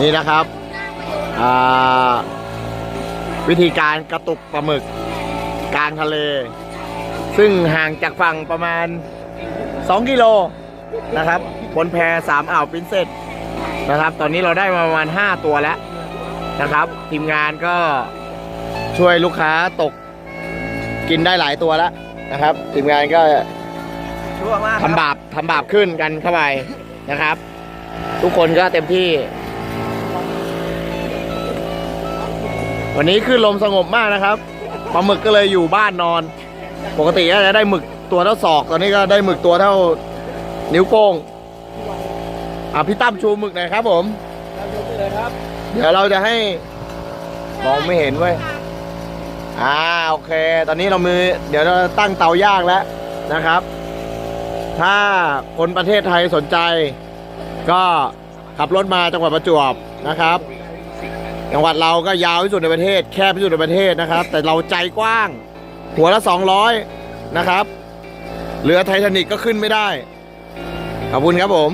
นี่นะครับวิธีการกระตุกปลาหมึกกลางทะเล ซึ่งห่างจากฝั่งประมาณ 2 กิโลนะครับ บนแพสามอ่าวปินเซสนะครับ ตอนนี้เราได้มาประมาณ 5 ตัวแล้วนะครับ ทีมงานก็ช่วยลูกค้าตกกินได้หลายตัวแล้วนะครับ ทีมงานก็ทำบาปทำบาปขึ้นกันเข้าไปนะครับ ทุกคนก็เต็มที่ วันนี้ขึ้นลมสงบมากนะครับปลาหมึกก็เลยอยู่บ้านนอน ปกติก็จะได้หมึกตัวเท่าศอก ตอนนี้ก็ได้หมึกตัวเท่านิ้วโป้งอะพี่ตั้มชูหมึกหน่อยครับผมเดี๋ยวเราจะให้มองไม่เห็นเว้ยอ่าโอเค ตอนนี้เรามือ เดี๋ยวเราตั้งเตาย่างแล้วนะครับ ถ้าคนประเทศไทยสนใจ ก็ขับรถมาจังหวัดประจวบนะครับ จังหวัดเราก็ยาวที่สุดในประเทศ แคบที่สุดในประเทศนะครับ แต่เราใจกว้าง หัวละ 200 นะครับ เรือไททานิกก็ขึ้นไม่ได้ ขอบคุณครับผม